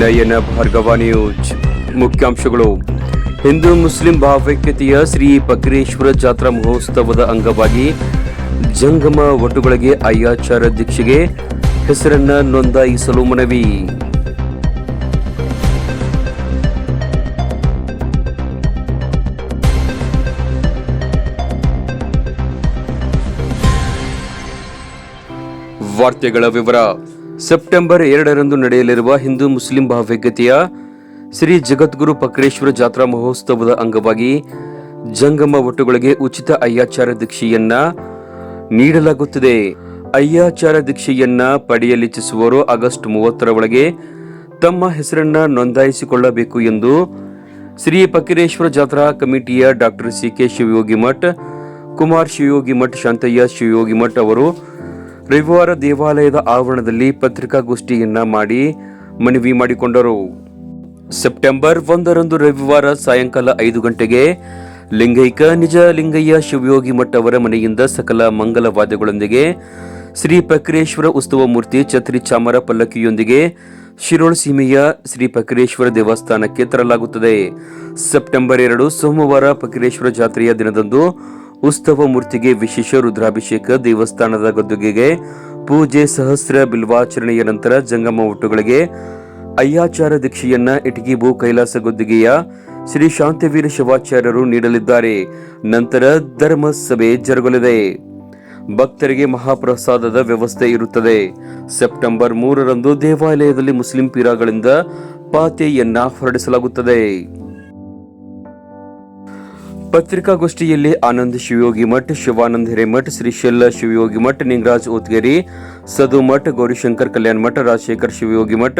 ನಯನ Bhargava news ಮುಖ್ಯಾಂಶಗಳು. Hindu Muslim ಭಾವೈಕ್ಯತೆಯ ಶ್ರೀ ಬಕ್ರೇಶ್ವರ ಜಾತ್ರಾ ಮಹೋತ್ಸವದ ಅಂಗವಾಗಿ ಜಂಗಮ ಒಟ್ಟುಗಳಿಗೆ ಅಯ್ಯಾಚಾರ ದೀಕ್ಷೆಗೆ ಹೆಸರನ್ನ ನೋಂದಾಯಿಸಲು ಮನವಿ. ವಾರ್ತೆಗಳ ವಿವರ. ಸೆಪ್ಟೆಂಬರ್ ಎರಡರಂದು ನಡೆಯಲಿರುವ ಹಿಂದೂ ಮುಸ್ಲಿಂ ಭಾವೈಕ್ಯತೆಯ ಶ್ರೀ ಜಗದ್ಗುರು ಪಕ್ರೇಶ್ವರ ಜಾತ್ರಾ ಮಹೋತ್ಸವದ ಅಂಗವಾಗಿ ಜಂಗಮ ಒಟ್ಟುಗಳಿಗೆ ಉಚಿತ ಅಯ್ಯಾಚಾರ ದೀಕ್ಷೆಯನ್ನ ನೀಡಲಾಗುತ್ತದೆ. ಅಯ್ಯಾಚಾರ ದೀಕ್ಷೆಯನ್ನ ಪಡೆಯಲಿಚ್ಛಿಸುವವರು ಆಗಸ್ಟ್ ಮೂವತ್ತರ ಒಳಗೆ ತಮ್ಮ ಹೆಸರನ್ನ ನೋಂದಾಯಿಸಿಕೊಳ್ಳಬೇಕು ಎಂದು ಶ್ರೀ ಪಕ್ರೇಶ್ವರ ಜಾತ್ರಾ ಕಮಿಟಿಯ doctor C K Shivayogi Math, Kumar Shivayogi Math, Shantayya Shivayogi Math ಅವರು ರವಿವಾರ ದೇವಾಲಯದ ಆವರಣದಲ್ಲಿ ಪತ್ರಿಕಾಗೋಷ್ಠಿಯನ್ನ ಮಾಡಿ ಮನವಿ ಮಾಡಿಕೊಂಡರು. ಸೆಪ್ಟೆಂಬರ್ ಒಂದರಂದು ರವಿವಾರ ಸಾಯಂಕಾಲ ಐದು ಗಂಟೆಗೆ ಲಿಂಗೈಕ ನಿಜ ಲಿಂಗಯ್ಯ ಶಿವಯೋಗಿ ಮಠ ಅವರ ಮನೆಯಿಂದ ಸಕಲ ಮಂಗಲ ವಾದ್ಯಗಳೊಂದಿಗೆ ಶ್ರೀ ಪ್ರಕ್ರೇಶ್ವರ ಉತ್ಸವ ಮೂರ್ತಿ ಛತ್ರಿ ಚಾಮರ ಪಲ್ಲಕ್ಕಿಯೊಂದಿಗೆ ಶಿರೋಳ್ ಸೀಮೆಯ ಶ್ರೀ ಪಕ್ರೇಶ್ವರ ದೇವಸ್ಥಾನಕ್ಕೆ ತರಲಾಗುತ್ತದೆ. ಸೆಪ್ಟೆಂಬರ್ ಎರಡು ಸೋಮವಾರ ಪಕ್ರೇಶ್ವರ ಜಾತ್ರೆಯ ದಿನದಂದು ಉತ್ಸವ ಮೂರ್ತಿಗೆ ವಿಶೇಷ ರುದ್ರಾಭಿಷೇಕ ದೇವಸ್ಥಾನದ ಗದ್ದುಗೆಗೆ ಪೂಜೆ ಸಹಸ್ರ ಬಿಲ್ವಾಚರಣೆಯ ನಂತರ ಜಂಗಮ ಒಟ್ಟುಗಳಿಗೆ ಅಯ್ಯಾಚಾರ ದೀಕ್ಷೆಯನ್ನ ಇಟಗಿ ಭೂ ಕೈಲಾಸ ಗದ್ದುಗೆಯ ಶ್ರೀ ಶಾಂತವೀರ ಶಿವಾಚಾರ್ಯರು ನೀಡಲಿದ್ದಾರೆ. ನಂತರ ಧರ್ಮ ಸಭೆ ಜರುಗಲಿದೆ. ಭಕ್ತರಿಗೆ ಮಹಾಪ್ರಸಾದದ ವ್ಯವಸ್ಥೆ ಇರುತ್ತದೆ. ಸೆಪ್ಟೆಂಬರ್ ಮೂರರಂದು ದೇವಾಲಯದಲ್ಲಿ ಮುಸ್ಲಿಂ ಪೀರಾಗಳಿಂದ ಪಾತೆಯನ್ನ ಹೊರಡಿಸಲಾಗುತ್ತದೆ. ಪತ್ರಿಕಾಗೋಷ್ಠಿಯಲ್ಲಿ ಆನಂದ್ ಶಿವಯೋಗಿ ಮಠ್ ಶಿವಾನಂದ ಹಿರೇಮಠ್ ಶ್ರೀಶೈಲ ಶಿವಯೋಗಿ ಮಠ, ನಿಂಗರಾಜ್ ಓತ್ಗೇರಿ, ಸದು ಮಠ, ಗೌರಿಶಂಕರ್ ಕಲ್ಯಾಣ ಮಠ, ರಾಜಶೇಖರ್ ಶಿವಯೋಗಿ ಮಠ,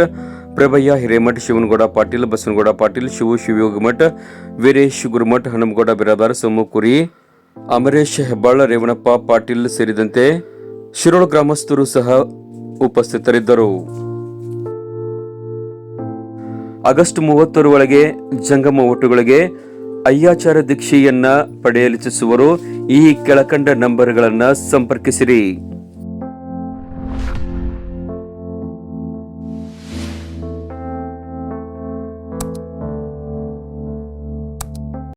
ಪ್ರಭಯ್ಯ ಹಿರೇಮಠ ಶಿವನಗೌಡ ಪಾಟೀಲ್, ಬಸನಗೌಡ ಪಾಟೀಲ್, ಶಿವ ಶಿವಯೋಗಿ ಮಠ, ವೀರೇಶ್ ಗುರುಮಠ ಹನುಮಗೌಡ ಬಿರಾದಾರ್, ಸೋಮುಕುರಿ, ಅಮರೇಶ್ ಹೆಬ್ಬಾಳ, ರೇವಣಪ್ಪ ಪಾಟೀಲ್ ಸೇರಿದಂತೆ ಶಿರೋಳ ಗ್ರಾಮಸ್ಥರು ಸಹ ಉಪಸ್ಥಿತರಿದ್ದರು. ಆಗಸ್ಟ್ ಮೂವತ್ತರ ಒಳಗೆ ಜಂಗಮ ಒಟ್ಟುಗಳಿಗೆ ಅಯ್ಯಾಚಾರ ದೀಕ್ಷೆಯನ್ನ ಪಡೆಯಲಿಚ್ಛಿಸುವರು. ಈ ಕೆಳಕಂಡ ನಂಬರ್ಗಳನ್ನ ಸಂಪರ್ಕಿಸಿರಿ.